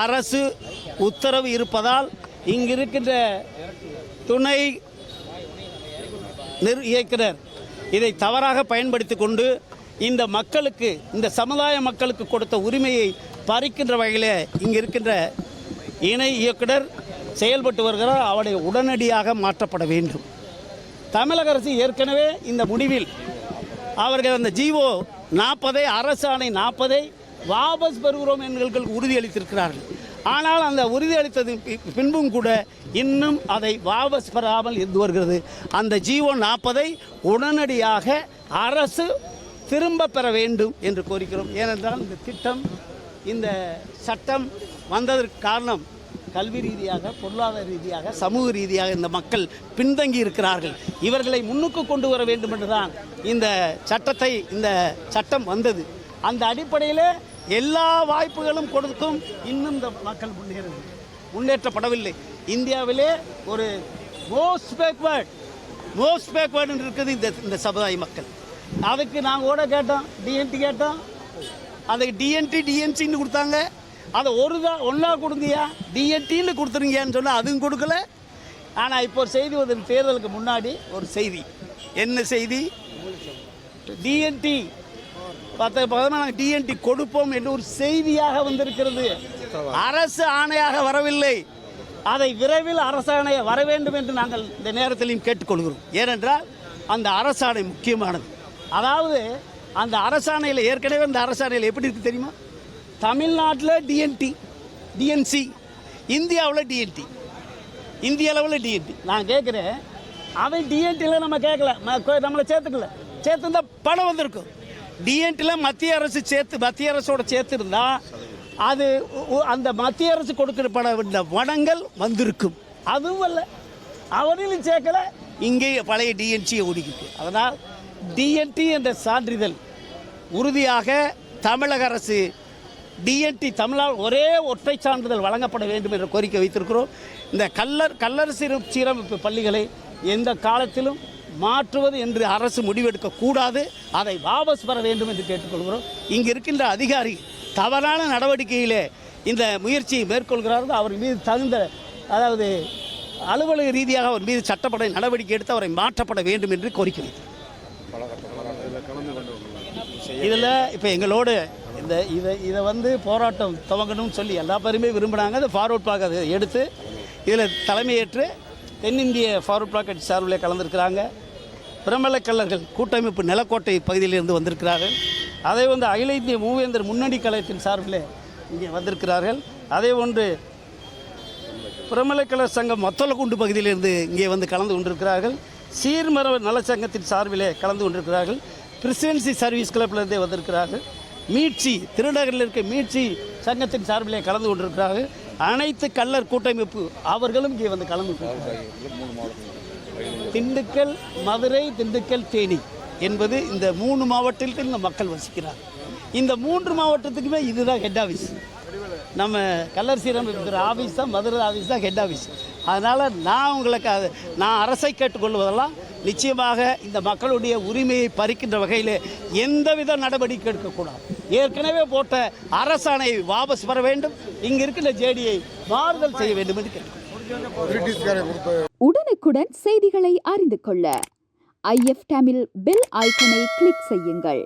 அரசு உத்தரவு இருப்பதால் இங்கு இருக்கின்ற துணை நிர் இயக்குனர் இதை தவறாக பயன்படுத்தி கொண்டு இந்த மக்களுக்கு இந்த சமுதாய மக்களுக்கு கொடுத்த உரிமையை பறிக்கின்ற வகையில் இங்கு இருக்கின்ற இணை இயக்குனர் செயல்பட்டு வருகிறார். அவரை உடனடியாக மாற்றப்பட வேண்டும். தமிழக அரசு ஏற்கனவே இந்த முடிவில் அவர்கள் அந்த ஜிஓ நாற்பதை அரசு ஆணை நாற்பதை வாபஸ் பெறுகிறோம் என்கள் உறுதியளித்திருக்கிறார்கள். ஆனால் அந்த உறுதியளித்தது பின்பும் கூட இன்னும் அதை வாபஸ் பெறாமல் இருந்து வருகிறது. அந்த ஜீவோ நாற்பதை உடனடியாக அரசு திரும்ப பெற வேண்டும் என்று கோரிக்கிறோம். ஏனென்றால் இந்த திட்டம் இந்த சட்டம் வந்ததற்கு காரணம் கல்வி ரீதியாக பொருளாதார ரீதியாக சமூக ரீதியாக இந்த மக்கள் பின்தங்கி இருக்கிறார்கள். இவர்களை முன்னுக்கு கொண்டு வர வேண்டும் என்றுதான் இந்த சட்டத்தை இந்த சட்டம் வந்தது. அந்த அடிப்படையில் எல்லா வாய்ப்புகளும் கொடுத்தும் இன்னும் இந்த மக்கள் முன்னேறது. முன்னேற்றப்படவில்லை. இந்தியாவிலே ஒரு மோஸ்ட் பேக்வேர்ட் மோஸ்ட் பேக்வேர்டு இருக்குது இந்த இந்த சமுதாய மக்கள். அதுக்கு நாங்கள் கூட கேட்டோம் டிஎன்டி கேட்டோம். அதுக்கு டிஎன்டி டிஎன்சின்னு கொடுத்தாங்க. அதை ஒரு தான் ஒன்றா கொடுங்கயா டிஎன்டின்னு கொடுத்துருங்கன்னு சொன்னால் அதுவும் கொடுக்கல. ஆனால் இப்போ ஒரு செய்தி வந்து தேர்தலுக்கு முன்னாடி ஒரு செய்தி. என்ன செய்தி? டிஎன்டி பத்து பதமாக நாங்கள் டிஎன்டி கொடுப்போம் என்று ஒரு செய்தியாக வந்திருக்கிறது. அரசு ஆணையாக வரவில்லை. அதை விரைவில் அரசாணை வர வேண்டும் என்று நாங்கள் இந்த நேரத்திலையும் கேட்டுக்கொள்கிறோம். ஏனென்றால் அந்த அரசாணை முக்கியமானது. அதாவது அந்த அரசாணையில் ஏற்கனவே அந்த அரசாணையில் எப்படி இருக்குது தெரியுமா? தமிழ்நாட்டில் டிஎன்டி டிஎன்சி இந்தியாவில் டிஎன்டி இந்திய அளவில் டிஎன்டி நான் கேட்குறேன் அவன் டிஎன்டியில் நம்ம கேட்கல நம்மளை சேர்த்துக்கல. சேர்த்துருந்தா பணம் வந்திருக்கும். டிஎன்டில மத்திய அரசு சேர்த்து மத்திய அரசோட சேர்த்துருந்தா அது அந்த மத்திய அரசு கொடுக்கப்பட வேண்டிய வனங்கள் வந்திருக்கும். அதுவும் அல்ல அவனிலும் சேர்க்கல இங்கே பழைய டிஎன்சியை ஒடுக்கிட்டு அதனால் டிஎன்டி என்ற சான்றிதழ் உறுதியாக தமிழக அரசு டிஎன்டி தமிழால் ஒரே ஒற்றை சான்றிதழ் வழங்கப்பட வேண்டும் என்ற கோரிக்கை வைத்திருக்கிறோம். இந்த கல்லர் கல்லரசு சீரமைப்பு பள்ளிகளை எந்த காலத்திலும் மாற்றுவது என்று அரசு முடிவெடுக்க கூடாது. அதை வாபஸ் பெற வேண்டும் என்று கேட்டுக்கொள்கிறோம். இங்கு இருக்கின்ற அதிகாரி தவறான நடவடிக்கையிலே இந்த முயற்சியை மேற்கொள்கிறார்கள். அவர் மீது தகுந்த அதாவது அலுவலக ரீதியாக அவர் மீது சட்டப்பட நடவடிக்கை எடுத்து அவரை மாற்றப்பட வேண்டும் என்று கோரிக்கை. இதில் இப்போ எங்களோடு இந்த இதை இதை வந்து போராட்டம் துவங்கணும்னு சொல்லி எல்லா பேருமே விரும்பினாங்க அதை ஃபார்வர்ட் பார்க்க எடுத்து இதில் தலைமையேற்று தென்னிந்திய ஃபார்வர்ட் பிளாக் கட்சி சார்பில் கலந்துருக்கிறாங்க. பிரமலக்கல்லர்கள் கூட்டமைப்பு நிலக்கோட்டை பகுதியிலிருந்து வந்திருக்கிறார்கள். அதை வந்து அகில இந்திய மூவேந்தர் முன்னணி கழகத்தின் சார்பில் இங்கே வந்திருக்கிறார்கள். அதே ஒன்று பிரமலைக்கலர் சங்கம் மொத்தலக்குண்டு பகுதியிலிருந்து இங்கே வந்து கலந்து கொண்டிருக்கிறார்கள். சீர்மரவ நலச்சங்கத்தின் சார்பிலே கலந்து கொண்டிருக்கிறார்கள். பிரசிடென்சி சர்வீஸ் கிளப்பிலிருந்தே வந்திருக்கிறார்கள். மீட்சி திருநகரில் இருக்க மீட்சி சங்கத்தின் சார்பிலே கலந்து கொண்டிருக்கிறார்கள். அனைத்து கள்ளர் கூட்டமைப்பு அவர்களும் இங்கே வந்து கலந்து திண்டுக்கல் மதுரை திண்டுக்கல் தேனி என்பது இந்த மூணு மாவட்டத்தில் இந்த மக்கள் வசிக்கிறார். இந்த மூன்று மாவட்டத்துக்குமே இதுதான் ஹெட் ஆஃபீஸ் நம்ம கல்லர் சீரமைப்பு ஆஃபீஸ் தான் மதுரை ஆஃபீஸ் தான் ஹெட் ஆஃபீஸ் அதனால் நான் உங்களுக்கு அது நான் அரசை கேட்டுக்கொள்வதெல்லாம் நிச்சயமாக இந்த மக்களுடைய உரிமையை பறிக்கின்ற வகையில் எந்தவித நடவடிக்கை எடுக்கக்கூடாது. ஏற்கனவே போட்ட அரசாணை வாபஸ் பெற வேண்டும். இங்கு இருக்கின்ற ஜேடியை மாறுதல் செய்ய வேண்டும் என்று உடனுக்குடன் செய்திகளை அறிந்து கொள்ள. ஐஎஃப் தமிழ் பெல் ஐக்கனை கிளிக் செய்யுங்கள்.